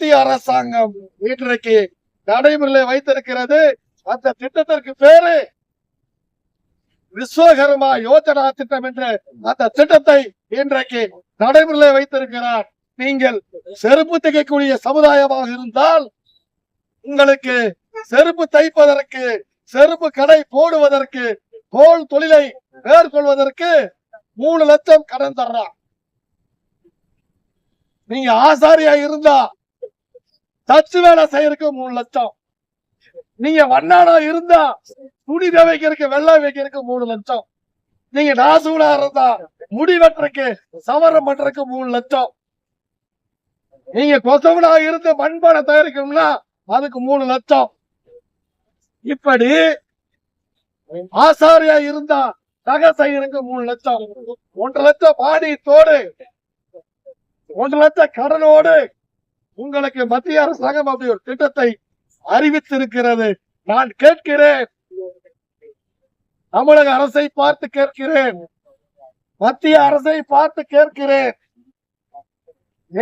மத்திய அரசாங்கம் இன்றைக்கு நடைமுறையில் வைத்திருக்கிறது. அந்த திட்டத்திற்கு பேரு விஸ்வகர்மா யோஜனா திட்டம் என்று அந்த திட்டத்தை இன்றைக்கு நடைமுறையில் வைத்திருக்கிறார். நீங்கள் செருப்பு தைக்கக்கூடிய சமுதாயமாக இருந்தால் உங்களுக்கு செருப்பு தைப்பதற்கு செருப்பு கடை போடுவதற்கு தோல் தொழிலை மேற்கொள்வதற்கு மூணு லட்சம் கடன் தர்றான் நீங்க ஆசாரியா இருந்தா தச்சு வேலை செய்யறதுக்கு மூணு லட்சம். நீங்க வண்ணாடா இருந்தா துணி துவைக்கிறதுக்கு வெள்ளம் வைக்கிறதுக்கு மூணு லட்சம். நீங்க நாசூடா இருந்தா முடி வெட்டுறதுக்கு சவரம் பண்றதுக்கு மூணு லட்சம். நீங்க கொசவனா இருந்து மண்பானை தயாரிக்கணும்னா அதுக்கு மூணு லட்சம். இப்படி ஆசாரியா இருந்தா நகை செய்யறதுக்கு மூணு லட்சம். ஒன்றரை லட்சம் பாடி தோடு. ஒன்றரை லட்சம் கடனோடு. உங்களுக்கு மத்திய அரசாங்கம் அப்படி ஒரு திட்டத்தை அறிவித்திருக்கிறது. நான் கேட்கிறேன். தமிழக அரசை பார்த்து கேட்கிறேன். மத்திய அரசை பார்த்து கேட்கிறேன்.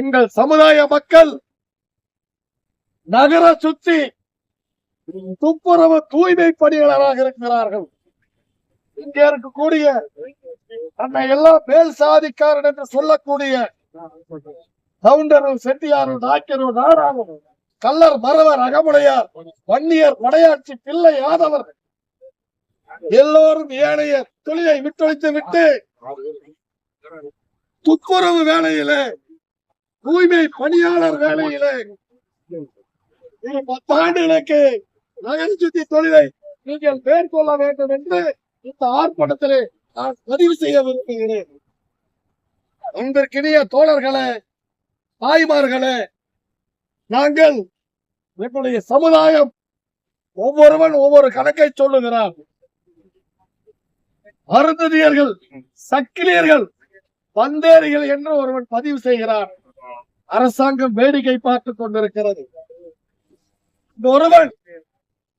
எங்கள் சமுதாய மக்கள் நகர சுத்தி துப்புரவு தூய்மை பணியாளராக இருக்கிறார்கள். இங்கே இருக்கக்கூடிய தன்னை எல்லாம் மேல் சாதிக்காரன் என்று சொல்லக்கூடிய கவுண்டரும் செட்டியாரும் நாய்க்கரும் நாடாரும் கல்லர் மறவர் அகமுடையார் வன்னியர் படையாட்சி பிள்ளை ஆதவர் எல்லோரும் ஏனைய துளியை விட்டொழித்து விட்டு துப்புரவு வேலையிலே தூய்மை பணியாளர் வேலையிலே பத்தாண்டுகளுக்கு நகர சுத்தி தொழிலை நீங்கள் மேற்கொள்ள வேண்டும் என்று இந்த ஆர்ப்பாட்டத்திலே நான் பதிவு செய்ய விரும்புகிறேன். அன்பிற்கினிய தோழர்களே தாய்மார்களே நாங்கள் எங்களுடைய சமுதாயம் ஒவ்வொருவன் ஒவ்வொரு கணக்கை சொல்லுகிறார். அருந்ததியர்கள் சக்கிலியர்கள் பந்தேரிகள் என்று ஒருவன் பதிவு செய்கிறார். அரசாங்கம் வேடிக்கை பார்த்துக் கொண்டிருக்கிறது. இந்த ஒருவன்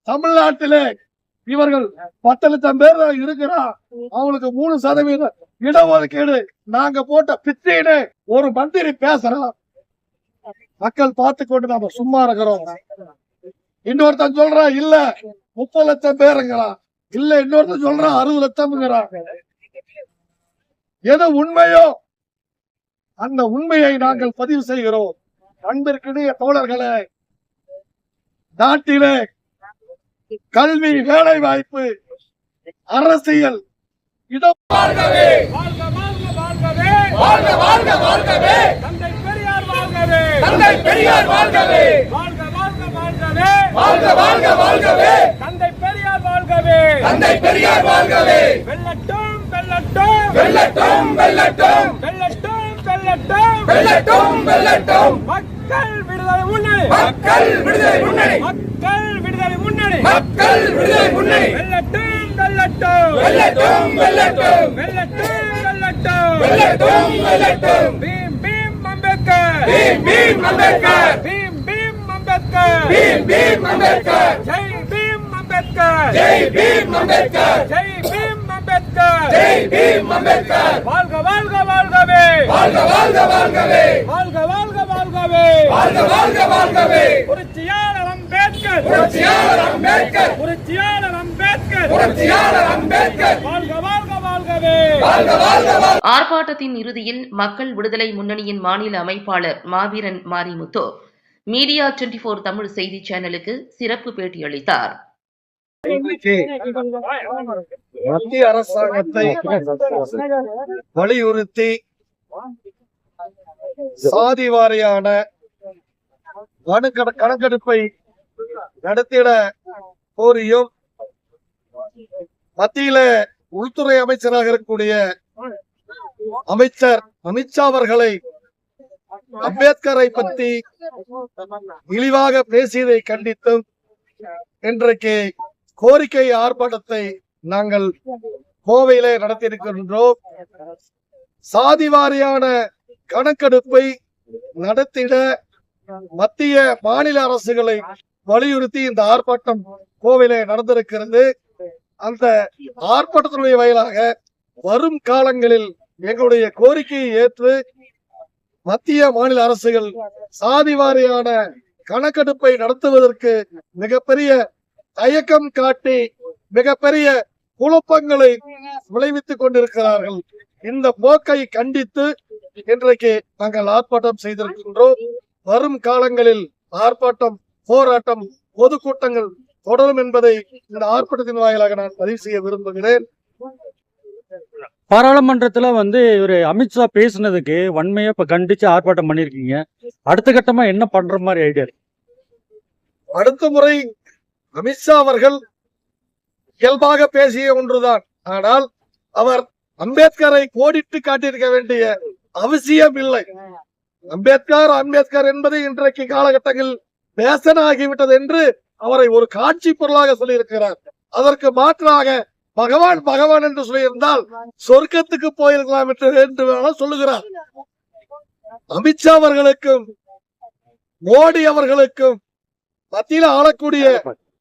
தமிழ்நாட்டிலே இவர்கள் பத்து லட்சம் பேர் இருக்கிறான் அவங்களுக்கு மூணு சதவீதம் இடஒதுக்கீடு நாங்க போட்ட பிச்சைன்னு ஒரு மந்திரி பேசுறான். மக்கள் பார்த்து கொண்டு நாம சும்மா இருக்கிறோம் இன்னொருத்தன் சொல்றான் இல்ல முப்பது லட்சம் பேருங்கிறான் இல்ல இன்னொருத்தன் சொல்றான் அறுபது லட்சம்ங்கிறான் எது உண்மையோ அந்த உண்மையை நாங்கள் பதிவு செய்கிறோம். அன்பிற்கிடையே தோழர்களே நாட்டிலே கல்வி வேலை வாய்ப்பு அரசியல் இடம் வாழ்க வாழ்க வாழ்கவே வாழ்க வாழ்க வாழ்கவே. வாழ்கவே. தந்தை பெரியார் வாழ்கவே. வாழ்க வாழ்க வாழ்கவே. வாழ்க வாழ்க வாழ்கவே. தந்தை பெரியார் வாழ்கவே. தந்தை பெரியார் வாழ்கவே. வெல்லட்டும் வெல்லட்டும். வெல்லட்டும் வெல்லட்டும். வெல்லட்டும் வெல்லட்டும். வெல்லட்டும் வெல்லட்டும். மக்கள் விடுதலை முன்னணி. மக்கள் விடுதலை முன்னணி. மக்கள் விடுதலை முன்னணி. மக்கள் விடுதலை முன்னணி. வெல்லட்டும் வெல்லட்டும். வெல்லட்டும் வெல்லட்டும். வெல்லட்டும் வெல்லட்டும். வெல்லட்டும் வெல்லட்டும். பீம் பீம் அம்பேத்கர். பீம் பீம் அம்பேத்கர். பீம் பீம் அம்பேத்கர். ஜெய் பீம் அம்பேத்கர். ஜெய் பீம் அம்பேத்கர். ஜெய் பீம் அம்பேத்கர். ஜெய் பீம் அம்பேத்கர். வாழ்க வாழ்க வாழ்கவே. வாழ்க வாழ்க வாழ்கவே. வாழ்க வாழ்க வாழ்கவே. வாழ்க வாழ்க வாழ்கவே. புரட்சியாளர் அம்பேத்கர். புரட்சியாளர் அம்பேத்கர். புரட்சியாளர் அம்பேத்கர். புரட்சியாளர் அம்பேத்கர் வாழ்க வாழ்க வாழ்கவே வாழ்க வாழ்க வாழ்க ஆர்ப்பாட்டத்தின் இறுதியில் மக்கள் விடுதலை முன்னணியின் மாநில அமைப்பாளர் மாவீரன் Marimuthu media twenty four Tamil செய்தி சேனலுக்கு சிறப்பு பேட்டியளித்தார். மத்திய அரசாங்கத்தை வலியுறுத்தி சாதி வாரியான கணக்கெடுப்பை நடத்திட கோரியும் மத்தியில உள்துறை அமைச்சராக இருக்கக்கூடிய அமைச்சர் அமித்ஷா அவர்களை அம்பேத்கரை பற்றி இழிவாக பேசியதை கண்டித்தும் இன்றைக்கு கோரிக்கை ஆர்ப்பாட்டத்தை நாங்கள் கோவையிலே நடத்தியிருக்கின்றோம். சாதி வாரியான கணக்கெடுப்பை நடத்திட மத்திய மாநில அரசுகளை வலியுறுத்தி இந்த ஆர்ப்பாட்டம் கோவிலை நடந்திருக்கிறது. அந்த ஆர்ப்பாட்டத்தினுடைய வாயிலாக வரும் காலங்களில் எங்களுடைய கோரிக்கையை ஏற்று மத்திய மாநில அரசுகள் சாதி வாரியான கணக்கெடுப்பை நடத்துவதற்கு மிகப்பெரிய தயக்கம் காட்டி மிகப்பெரிய குழப்பங்களை விளைவித்துக் கொண்டிருக்கிறார்கள். இந்த போக்கை கண்டித்து இன்றைக்கு நாங்கள் ஆர்ப்பாட்டம் செய்திருக்கின்றோம். வரும் காலங்களில் ஆர்ப்பாட்டம் போராட்டம் பொதுக்கூட்டங்கள் தொடரும் என்பதை இந்த ஆர்ப்பாட்டத்தின் வாயிலாக நான் பதிவு செய்ய விரும்புகிறேன். பாராளுமன்றத்துல வந்து இவரு அமித்ஷா பேசுனதுக்கு வன்மையா இப்ப கண்டிச்சு ஆர்ப்பாட்டம் பண்ணிருக்கீங்க. அடுத்த கட்டமா என்ன பண்ற மாதிரி ஐடியா அடுத்த முறை அமித்ஷா அவர்கள் இயல்பாக பேசிய ஒன்றுதான். ஆனால் அவர் அம்பேத்கரை கோடிட்டு காட்டியிருக்க வேண்டிய அவசியம் இல்லை. அம்பேத்கர் அம்பேத்கர் என்பது இன்றைக்கு காலகட்டத்தில் பேசன் ஆகிவிட்டது என்று அவரை ஒரு காட்சி பொருளாக சொல்லியிருக்கிறார். அதற்கு மாற்றாக பகவான் பகவான் என்று சொல்லியிருந்தால் சொர்க்கத்துக்கு போயிருக்கலாம் என்று என்று வேணாலும் சொல்லுகிறார். அமித்ஷா அவர்களுக்கும் மோடி அவர்களுக்கும் மத்தியில் ஆளக்கூடிய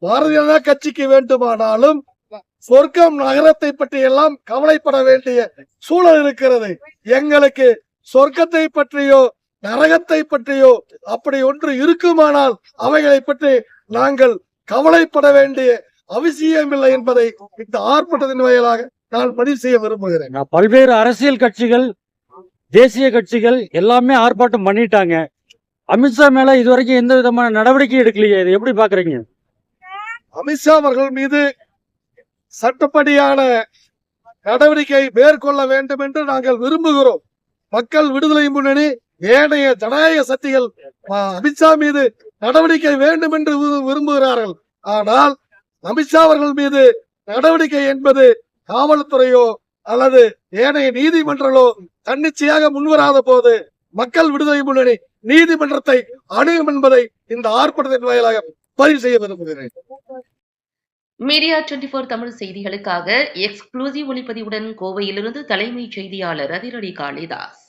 பாரதிய ஜனதா கட்சிக்கு வேண்டுமானாலும் சொர்க்கம் நகரத்தை பற்றி எல்லாம் கவலைப்பட வேண்டிய சூழல் இருக்கிறது. எங்களுக்கு சொர்க்கத்தை பற்றியோ நரகத்தை பற்றியோ அப்படி ஒன்று இருக்குமானால் அவைகளை பற்றி நாங்கள் கவலைப்பட வேண்டிய அவசியமில்லை என்பதை இந்த ஆர்ப்பாட்டத்தின் வாயிலாக நான் பதிவு செய்ய விரும்புகிறேன். பல்வேறு அரசியல் கட்சிகள் தேசிய கட்சிகள் எல்லாமே ஆர்ப்பாட்டம் பண்ணிட்டாங்க. அமித்ஷா மேல இதுவரைக்கும் எந்த விதமான நடவடிக்கை எடுக்கலையே. இது எப்படி பாக்குறீங்க? அமித்ஷா அவர்கள் மீது சட்டப்படியான நடவடிக்கை மேற்கொள்ள வேண்டும் என்று நாங்கள் விரும்புகிறோம். மக்கள் விடுதலை முன்னணி ஏனைய ஜனநாயக சக்திகள் அமித்ஷா மீது நடவடிக்கை வேண்டும் என்று விரும்புகிறார்கள். ஆனால் அமித்ஷா அவர்கள் மீது நடவடிக்கை என்பது காவல்துறையோ அல்லது ஏனைய நீதிமன்றங்களோ தன்னிச்சையாக முன்வராத போது மக்கள் விடுதலை முன்னணி நீதிமன்றத்தை அணுகும் என்பதை இந்த ஆர்ப்பாட்டத்தின் வாயிலாக பதிவு செய்ய விரும்புகிறேன். மீடியா டுவெண்டி போர் தமிழ் செய்திகளுக்காக எக்ஸ்க்ளூசிவ் ஒளிப்பதிவுடன் கோவையிலிருந்து தலைமைச் செய்தியாளர் அதிரடி காளிதாஸ்.